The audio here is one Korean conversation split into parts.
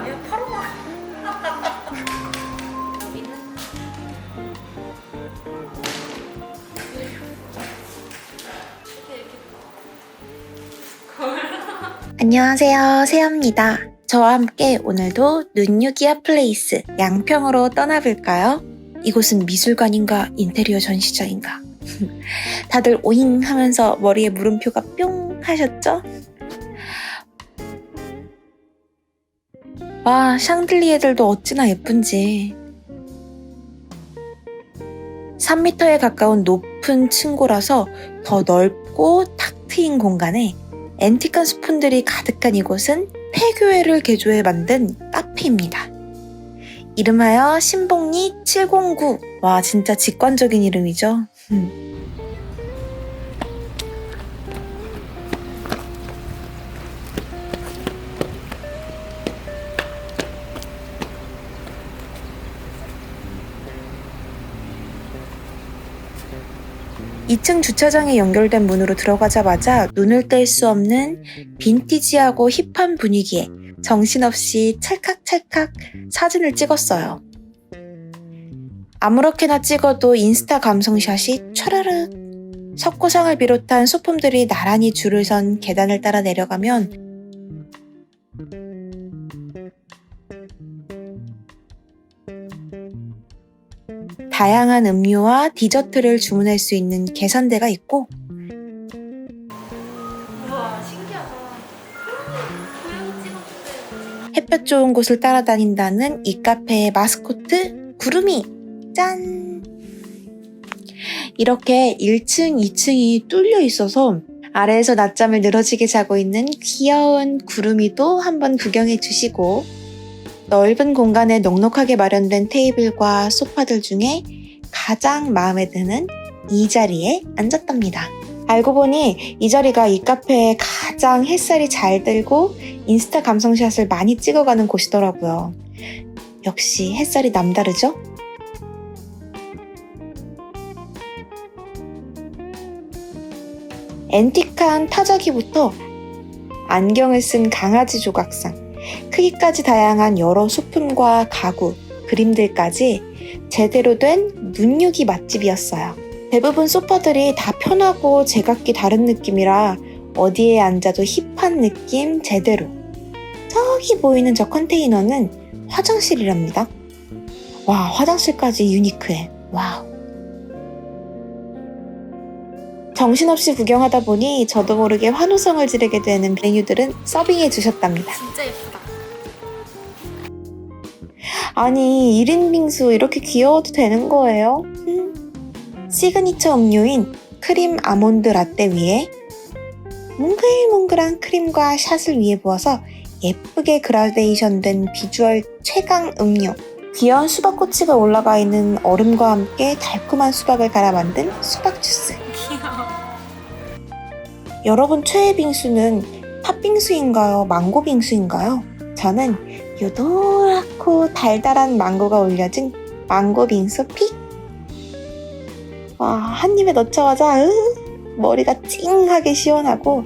아니야? 파로마. 안녕하세요, 세아입니다. 저와 함께 오늘도 눈유기아 플레이스 양평으로 떠나볼까요? 이곳은 미술관인가 인테리어 전시장인가? 다들 오잉 하면서 머리에 물음표가 뿅 하셨죠? 와, 샹들리에들도 어찌나 예쁜지. 3m에 가까운 높은 층고라서 더 넓고 탁 트인 공간에 앤틱한 스푼들이 가득한 이곳은 폐교회를 개조해 만든 카페입니다. 이름하여 신봉리 709. 와, 진짜 직관적인 이름이죠? 음. 이층 주차장에 연결된 문으로 들어가자마자 눈을 뗄 수 없는 빈티지하고 힙한 분위기에 정신없이 찰칵찰칵 사진을 찍었어요. 아무렇게나 찍어도 인스타 감성샷이 촤르륵 석고상을 비롯한 소품들이 나란히 줄을 선 계단을 따라 내려가면 다양한 음료와 디저트를 주문할 수 있는 계산대가 있고 햇볕 좋은 곳을 따라다닌다는 이 카페의 마스코트 구름이. 짠! 이렇게 1층, 2층이 뚫려 있어서 아래에서 낮잠을 늘어지게 자고 있는 귀여운 구름이도 한번 구경해 주시고 넓은 공간에 넉넉하게 마련된 테이블과 소파들 중에 가장 마음에 드는 이 자리에 앉았답니다. 알고 보니 이 자리가 이 카페에 가장 햇살이 잘 들고 인스타 감성샷을 많이 찍어가는 곳이더라고요. 역시 햇살이 남다르죠? 앤틱한 타자기부터 안경을 쓴 강아지 조각상, 크기까지 다양한 여러 소품과 가구, 그림들까지 제대로 된 눈요기 맛집이었어요. 대부분 소파들이 다 편하고 제각기 다른 느낌이라 어디에 앉아도 힙한 느낌 제대로. 저기 보이는 저 컨테이너는 화장실이랍니다. 와, 화장실까지 유니크해. 와우. 정신없이 구경하다 보니 저도 모르게 환호성을 지르게 되는 메뉴들은 서빙해 주셨답니다. 진짜 예쁘다. 아니, 1인 빙수 이렇게 귀여워도 되는 거예요? 음. 시그니처 음료인 크림 아몬드 라떼 위에 몽글몽글한 크림과 샷을 위에 부어서 예쁘게 그라데이션 된 비주얼 최강 음료. 귀여운 수박꼬치가 올라가 있는 얼음과 함께 달콤한 수박을 갈아 만든 수박 주스. 귀여워. 여러분 최애 빙수는 팥빙수인가요? 망고 빙수인가요? 저는 요도랗고 달달한 망고가 올려진 망고 빙수 픽! 와, 한 입에 넣자마자 으, 머리가 찡하게 시원하고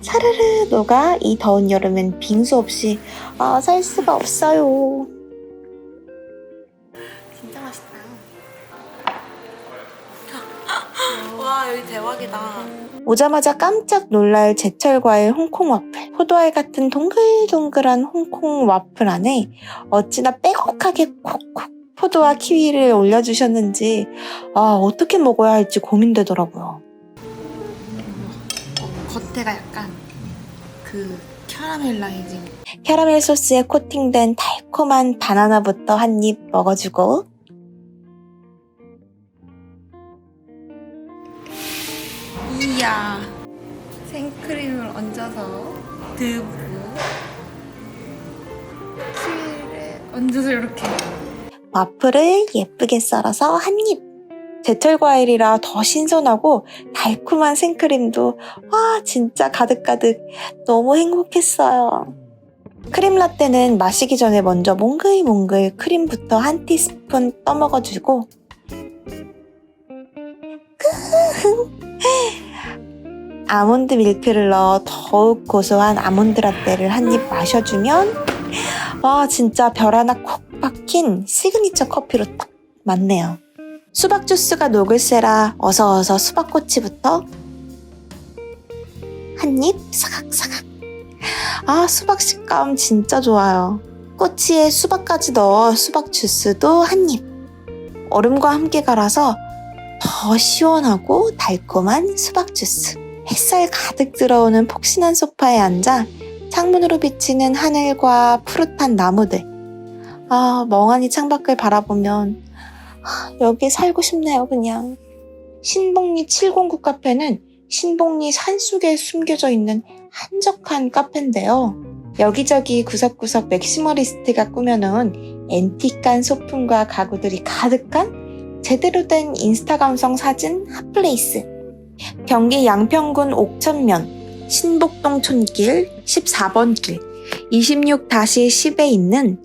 사르르 녹아 이 더운 여름엔 빙수 없이 아, 살 수가 없어요. 진짜 맛있다. 와 여기 대박이다. 오자마자 깜짝 놀랄 제철 과일 홍콩 와플. 포도알 같은 동글동글한 홍콩 와플 안에 어찌나 빼곡하게 콕콕 포도와 키위를 올려주셨는지 아 어떻게 먹어야 할지 고민되더라고요. 어, 겉에가 약간 그 캐러멜라이징. 캐러멜 소스에 코팅된 달콤한 바나나부터 한 입 먹어주고 이야. 생크림을 얹어서 두부. 키위를 얹어서 이렇게. 와플을 예쁘게 썰어서 한 입. 제철 과일이라 더 신선하고 달콤한 생크림도 와 진짜 가득가득 너무 행복했어요. 크림 라떼는 마시기 전에 먼저 몽글몽글 크림부터 한 티스푼 떠먹어주고 아몬드 밀크를 넣어 더욱 고소한 아몬드 라떼를 한 입 마셔주면 와, 진짜 별 하나 콕 박힌 시그니처 커피로 딱 맞네요. 수박 주스가 녹을세라 어서 어서 수박꼬치부터 한 입 사각사각. 아, 수박 식감 진짜 좋아요. 꼬치에 수박까지 넣어 수박 주스도 한 입. 얼음과 함께 갈아서 더 시원하고 달콤한 수박 주스. 햇살 가득 들어오는 폭신한 소파에 앉아 창문으로 비치는 하늘과 푸릇한 나무들. 아, 멍하니 창밖을 바라보면 아, 여기 살고 싶네요, 그냥. 신봉리 709 카페는 신봉리 산속에 숨겨져 있는 한적한 카페인데요. 여기저기 구석구석 맥시머리스트가 꾸며놓은 앤틱한 소품과 가구들이 가득한 제대로 된 인스타 감성 사진 핫플레이스. 경기 양평군 옥천면 신복동 촌길 14번 길 26-10에 있는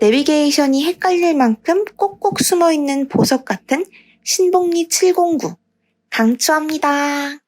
내비게이션이 헷갈릴 만큼 꼭꼭 숨어 있는 보석 같은 신복리 709 강추합니다.